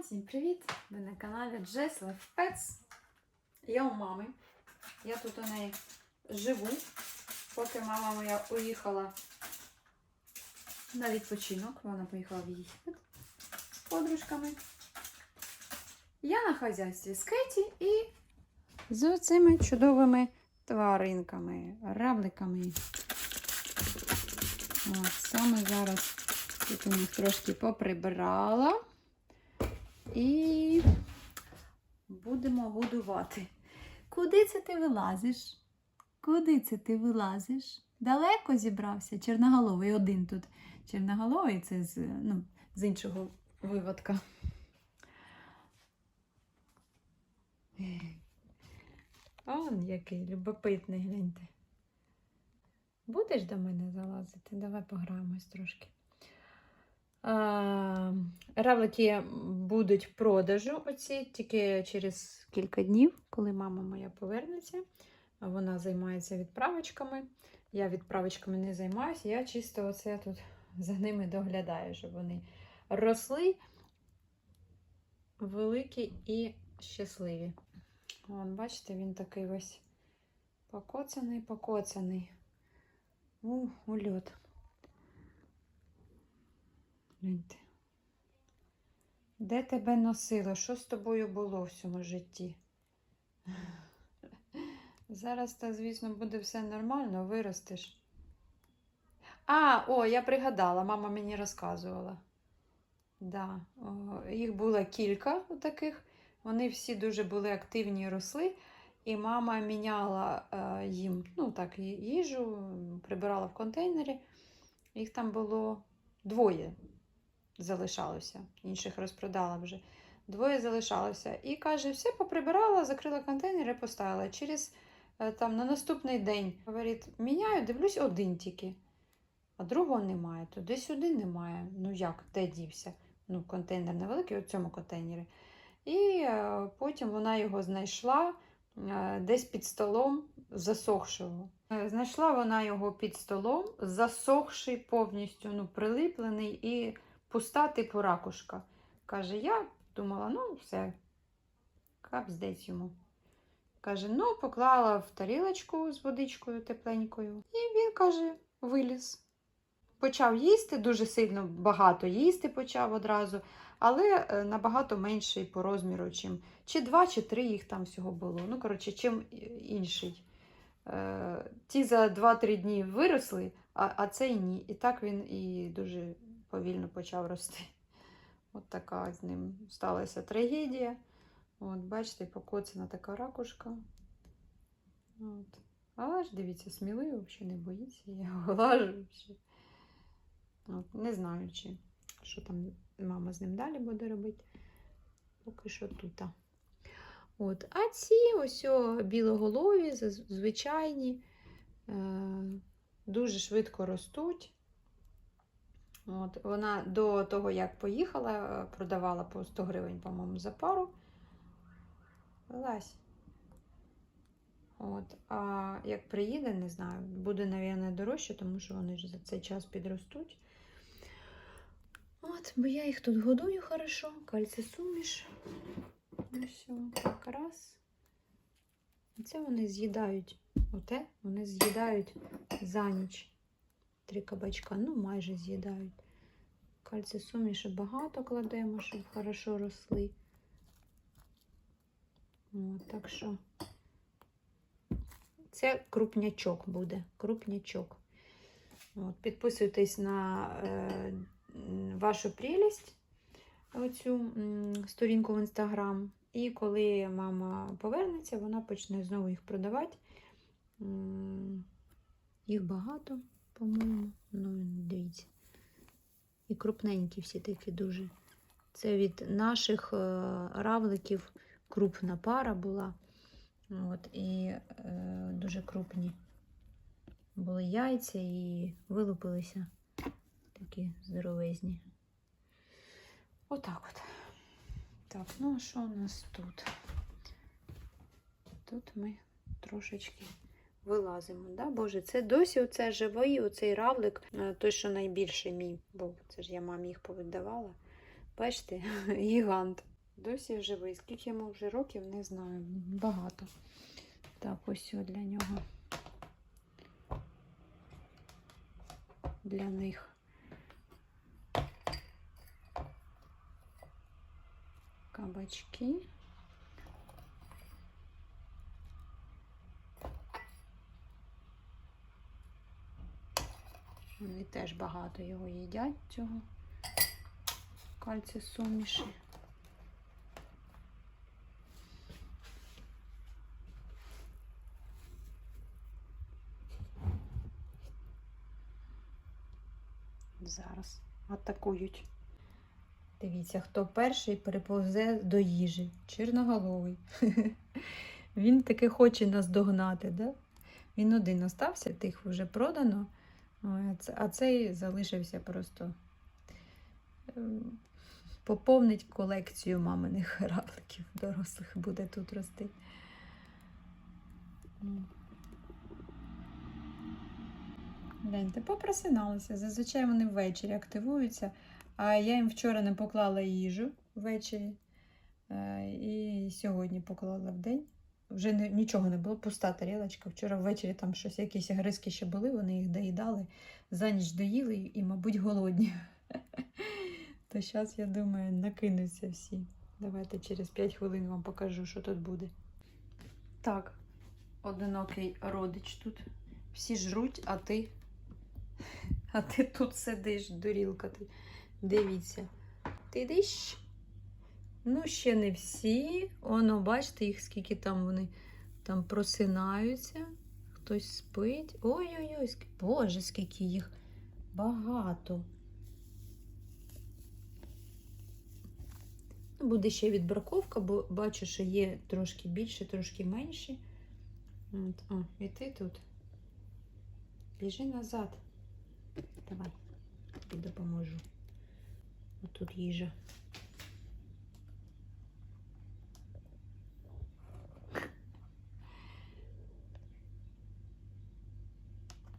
Всім привіт! Ви на каналі Life Pets. Я у мами. Я тут у неї живу, поки мама моя уїхала на відпочинок. Вона поїхала в Єгипет з подружками. Я на хазяйстві з Кеті і з цими чудовими тваринками, равликами. От, саме зараз тут у них трошки поприбирала. І будемо годувати. Куди це ти вилазиш? Куди це ти вилазиш? Далеко зібрався? Черноголовий один тут. Черноголовий це з, ну, з іншого виводка. Он який любопитний, гляньте. Будеш до мене залазити? Давай пограємось трошки. Равлики будуть в продажу оці тільки через кілька днів, коли мама моя повернеться. Вона займається відправочками. Я відправочками не займаюся, я чисто оце тут за ними доглядаю, щоб вони росли великі і щасливі. Вон, бачите, він такий весь покоцаний, покоцаний. У, ульот. Гляньте. Де тебе носило? Що з тобою було в цьому житті? Зараз, та, звісно, буде все нормально, виростеш. А, о, я пригадала, мама мені розказувала. Да, о, їх було кілька таких. Вони всі дуже були активні і росли. І мама міняла е, їм ну, так, їжу, прибирала в контейнері. Їх там було двоє залишалося, інших розпродала вже. Двоє залишалося. І каже, все поприбирала, закрила контейнер і поставила. Через е, там на наступний день говорить, міняю, дивлюсь один тільки, а другого немає. Один немає. Ну як, де дівся? Ну, контейнер невеликий, у цьому контейнері. І е, потім вона його знайшла е, десь під столом засохшого. Знайшла вона його під столом, засохший повністю, ну, прилиплений і пуста типу ракушка. Каже, я думала, ну все, капздець йому. Каже, ну, поклала в тарілочку з водичкою тепленькою. І він каже, виліз. Почав їсти, дуже сильно багато їсти почав одразу, але е, набагато менший по розміру, чим чи два, чи три їх там всього було. Ну, коротше, чим інший. Е, Ті за 2-3 дні виросли, а, а цей ні. І так він і дуже повільно почав рости. От така з ним сталася трагедія. От, бачите, покоцана така ракушка. От. Але ж дивіться, сміливо, взагалі не боїться, я глажу. Ще. От, не знаю, чи що там мама з ним далі буде робити. Поки що тут. От. А ці ось білоголові, звичайні, е, дуже швидко ростуть. От, вона до того, як поїхала, продавала по 100 гривень, по-моєму, за пару. Вилазь. От, а як приїде, не знаю, буде, мабуть, дорожче, тому що вони ж за цей час підростуть. От, бо я їх тут годую хорошо, кальцисуміш. Ну все, так раз. І це вони з'їдають. Оте вони з'їдають за ніч. Три кабачка, ну майже з'їдають. Кальцисуміші багато кладемо, щоб хорошо росли. От, так що це крупнячок буде. Крупнячок. От, підписуйтесь на е, вашу прелість, оцю сторінку в інстаграм. І коли мама повернеться, вона почне знову їх продавати. Їх багато, по-моєму. Ну, дивіться. І крупненькі всі такі дуже. Це від наших е, равликів крупна пара була. От, і е, дуже крупні були яйця і вилупилися такі здоровезні. Отак от. Так, ну а що у нас тут? Тут ми трошечки вилазимо. Да? Боже, це досі оце живий, оцей равлик, е, той, що найбільший мій був. Це ж я мамі їх повидавала. Бачите, гігант. Досі живий. Скільки йому вже років, не знаю. Багато. Так, ось для нього. Для них. Кабачки. Вони теж багато його їдять, цього кальцію суміші. Зараз атакують. Дивіться, хто перший переповзе до їжі. Чорноголовий. Він таки хоче нас догнати, да? Він один остався, тих вже продано. А цей залишився просто ем, поповнить колекцію маминих равликів дорослих буде тут рости. Гляньте, попросиналися. Зазвичай вони ввечері активуються, а я їм вчора не поклала їжу ввечері. е, І сьогодні поклала в день. Вже не, нічого не було, пуста тарілочка. Вчора ввечері там щось, якісь гризки ще були, вони їх доїдали, за ніч доїли і, мабуть, голодні. То зараз, я думаю, накинуться всі. Давайте через 5 хвилин вам покажу, що тут буде. Так, одинокий родич тут. Всі жруть, а ти. А ти тут сидиш, дурілка ти. Дивіться. Ти йдеш? Ну, ще не всі. Оно, бачите, їх скільки там вони там просинаються. Хтось спить. Ой-ой-ой, боже, скільки їх багато. Ну, Буде ще відбраковка, бо бачу, що є трошки більше, трошки менші. От, о, і ти тут. Біжи назад. Давай, тобі допоможу. Отут їжа.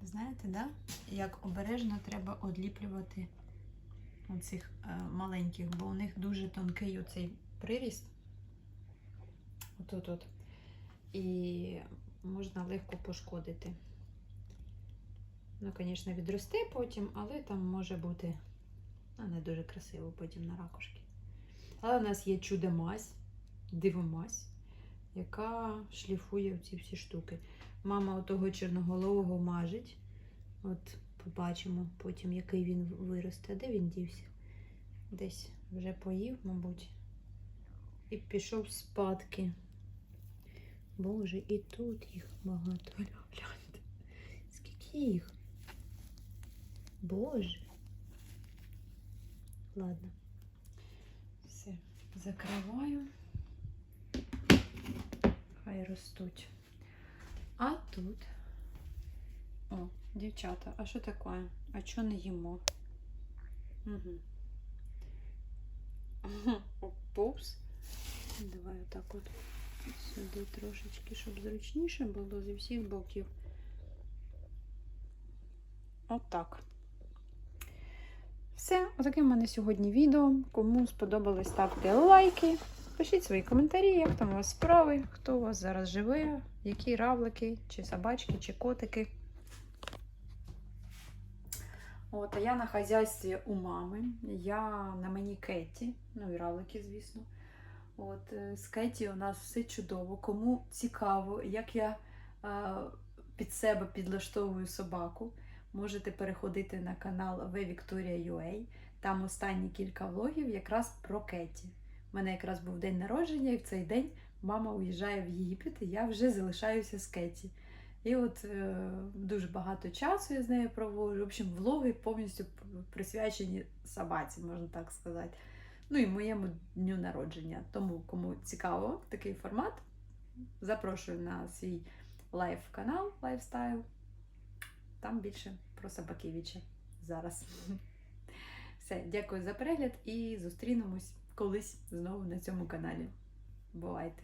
Знаєте, да? як обережно треба одліплювати оцих е, маленьких, бо у них дуже тонкий оцей приріст. Отут от. І можна легко пошкодити. Ну, звісно, відросте потім, але там може бути ну, не дуже красиво потім на ракушки. Але у нас є чудо-мазь, дивомазь, яка шліфує ці всі штуки. Мама отого чорноголового мажить. От побачимо потім, який він виросте. Де він дівся? Десь вже поїв, мабуть. І пішов спадки. Боже, і тут їх багато. Гляньте. Скільки їх? Боже. Ладно. Все, закриваю. Хай ростуть. А тут. О, дівчата, а що таке? А чого не їмо? Угу. Пупс. Давай отак от сюди трошечки, щоб зручніше було зі всіх боків. Отак. Все, отаке в мене сьогодні відео. Кому сподобалось, ставте лайки. Пишіть свої коментарі, як там у вас справи, хто у вас зараз живе, які равлики, чи собачки, чи котики. От, а я на хазяйстві у мами. Я на мені Кетті, ну і равлики, звісно. От, е, з Кетті у нас все чудово. Кому цікаво, як я е, під себе підлаштовую собаку, можете переходити на канал V Там останні кілька влогів якраз про Кетті. У мене якраз був день народження, і в цей день мама уїжджає в Єгипет, і я вже залишаюся з Кетті. І от е, дуже багато часу я з нею проводжу. В общем, влоги повністю присвячені собаці, можна так сказати. Ну і моєму дню народження. Тому, кому цікаво такий формат, запрошую на свій лайв-канал Лайфстайл. Там більше про собаківіче зараз. Все, дякую за перегляд і зустрінемось колись знову на цьому каналі. Бувайте!